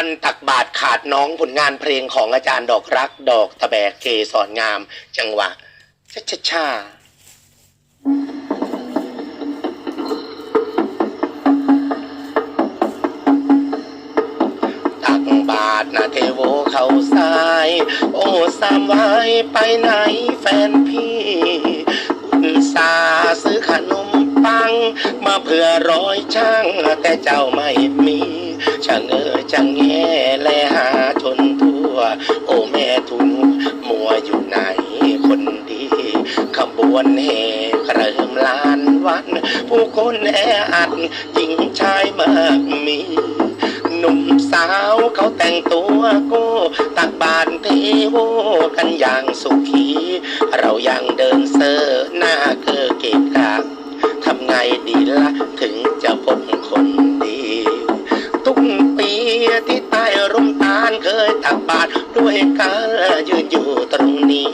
วันตักบาทขาดน้องผลงานเพลงของอาจารย์ดอกรัก ดอกตะแบกเกสรงาม จังหวะชะชะชาตักบาทนะเทโวเขาสาย โอ้สามไว้ไปไหนแฟนพี่อุตสาซื้อขนมปัง มาเพื่อร้อยช่างแต่เจ้าไม่มี ช่างอช่างแง่และหาจนทั่ว โอ้แม่ทุนมัวอยู่ไหนคนดีขบวนแห่เริ่มลานวัน ผู้คนแออัดหญิงชายมากมีหนุ่มสาวเขาแต่งตัวโก้ตักบานเทโวกันอย่างสุขี เรายังเดินเซอร์หน้าเกอเกะกะทำไงดีละถึงจะ เคยตักบาตรด้วยกันยืนอยู่ตรงนี้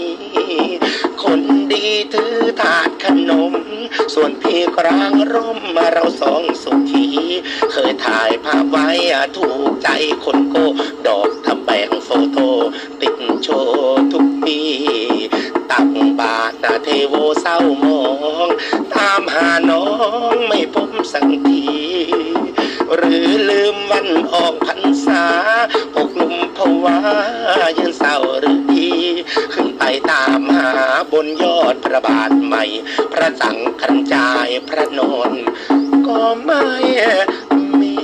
คนดีถือถาดขนม ส่วนพี่กลางร่มมาเราสองสุขีเคยถ่ายภาพไว้ถูกใจคนโก้ดอกทำแบ่งโฟโต้ติดโชว์ทุกปี ตักบาตรเทโวเศร้ามอง ตามหาน้องไม่พบสักที หรือลืมวันออกพ บนยอดพระบาทใหม่ พระสังขันจายพระนอนก็ไม่มี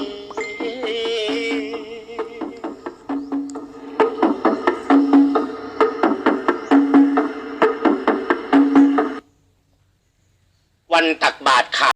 วันตักบาทขาด